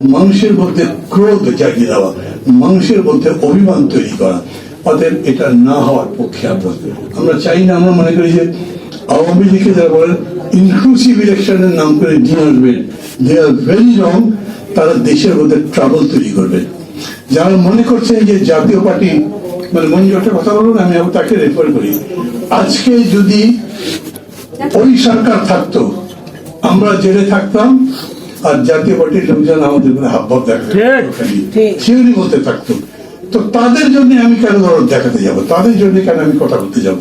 মানুষের মধ্যে ক্রোধ জাগিয়ে দেওয়া, মানুষের মধ্যে অভিমান তৈরি করা, অতএব এটা না হওয়ার পক্ষে আমরা আমরা চাই না, আমরা মনে করি যে আওয়ামী লীগকে যারা বলেন ইনক্লুসিভ ইলেকশনের নাম করে নিয়ে আসবেন দে আর ভেরি রং তারা দেশের মধ্যে ট্রাবল তৈরি করবে। যারা মনে করছেন যে জাতীয় পার্টি মানে মঞ্জু একটা কথা বলুন, আমি তাকে রেফার করি। আজকে যদি ওই সরকার থাকতো, আমরা জেলে থাকতাম আর জাতীয় পার্টির লোকজন আমাদের উপরে হাবভাব দেখাতে ঠিক। বলতে থাকতো। তো তাদের জন্য আমি কেন দরদ দেখাতে যাব? তাদের জন্য কেন আমি কথা বলতে যাব?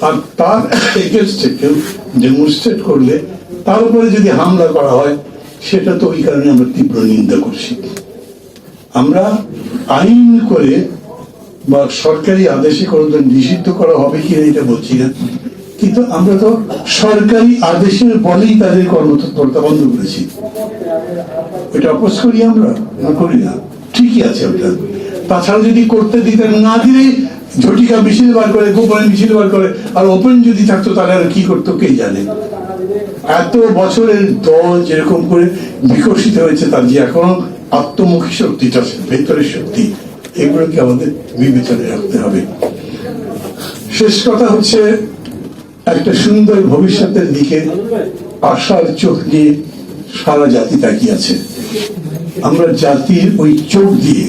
আর তার এগেনস্টে কেউ ডেমনস্ট্রেট করলে তার উপরে যদি হামলা করা হয় সেটা তো ওই কারণে আমরা তীব্র নিন্দা করছি। আমরা আইন করে বা সরকারি আদেশে কোনোদিন নিষিদ্ধ করা হবে কিনা এটা বলছি না। কিন্তু আমরা তো সরকারি আদেশের বলেই তাদের কর্মতৎপরতা বন্ধ করেছি। এটা অপোজ করি আমরা করি না। ঠিকই আছে ওটা। তাছাড়া যদি করতে দিতেন না দিলেই ঝটিকা মিছিল বার করে, গোপনে মিছিল বার করে, আর ওপেন যদি থাকতো, তাহলে আর কি করতো, কে জানে? এত বছরের দল যেরকম করে বিকশিত হয়েছে, তার যে এখনও আত্মমুখী শক্তিটা ভেতরের শক্তি, এগুলোকে আমাদের বিবেচনায় রাখতে হবে। শেষ কথা হচ্ছে, একটা সুন্দর ভবিষ্যতের দিকে আশার চোখ নিয়ে সারা জাতি তাকিয়ে আছে। আমরা জাতির ওই চোখ দিয়ে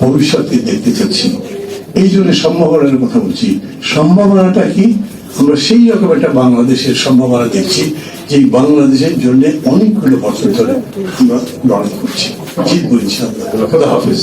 ভবিষ্যতে দেখতে চাচ্ছি। এই জন্য সম্ভাবনার কথা বলছি। সম্ভাবনাটা কি? আমরা সেই রকম একটা বাংলাদেশের সম্ভাবনা দেখছি যে বাংলাদেশের জন্য অনেকগুলো বছর ধরে আমরা লড়াই করছি। জিতবো বলছি খোদা হাফিজ।